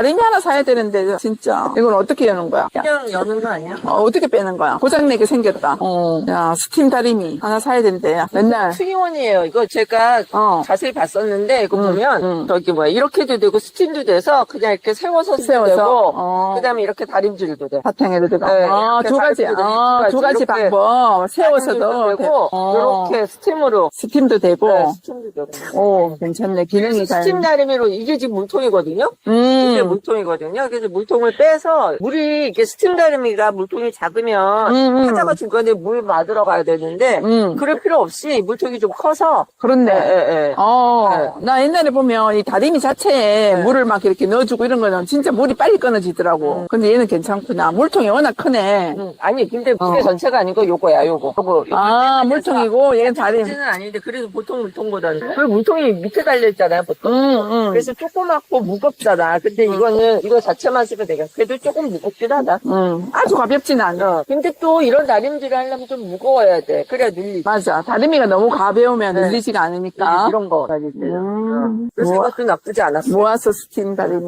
다림이 하나 사야 되는데 진짜 이건 어떻게 여는 거야? 야, 그냥 여는 거 아니야? 어, 어떻게 빼는 거야? 고장내게 생겼다. 어. 야 스팀 다림이 하나 사야 되는데 야, 맨날 투기원이에요. 이거 제가 어. 자세히 봤었는데 이거 보면 음. 저기 뭐야 이렇게도 되고 스팀도 돼서 그냥 이렇게 세워서 세워서? 되고 어. 그다음에 이렇게 다림질도 돼. 바탕에도 되고 네, 아, 두 가지 아, 두 가지 방법 세워서도. 되고 어. 이렇게 스팀으로 스팀도 되고 네, 스팀도 되고. 오 괜찮네 기능이 잘 스팀 다리미로 이게 지금 물통이거든요. 음. 물통이거든요. 그래서 물통을 빼서 물이 이게 스팀 다리미가 물통이 작으면 음, 음. 하다가 중간에 물 맞으러 가야 되는데 음. 그럴 필요 없이 물통이 좀 커서 그렇네. 예, 예, 예. 어, 나 옛날에 보면 이 다리미 자체에 네. 물을 막 이렇게 넣어주고 이런 거는 진짜 물이 빨리 끊어지더라고. 근데 얘는 괜찮구나. 물통이 워낙 크네. 음, 아니 근데 어. 물의 전체가 아니고 요거야 요거 요거 요거 아, 물통이고 얘는 다리미. 는 아닌데 그래도 보통 물통보다는 그 물통이 밑에 달려 있잖아요 보통 응, 응. 그래서 조그맣고 무겁잖아 근데 이 거는 이거 자체만 쓰면 되겠 그래도 조금 무겁긴 하다 응. 아주 가볍진 않아. 어. 근데 또 이런 다림질을 하려면 좀 무거워야 돼 그래야 눌리지 맞아. 다리미가 너무 가벼우면 네. 늘리지가 않으니까. 이런 거 음. 그래서 뭐, 이것도 나쁘지 않았어 모아서 스팀 다리미.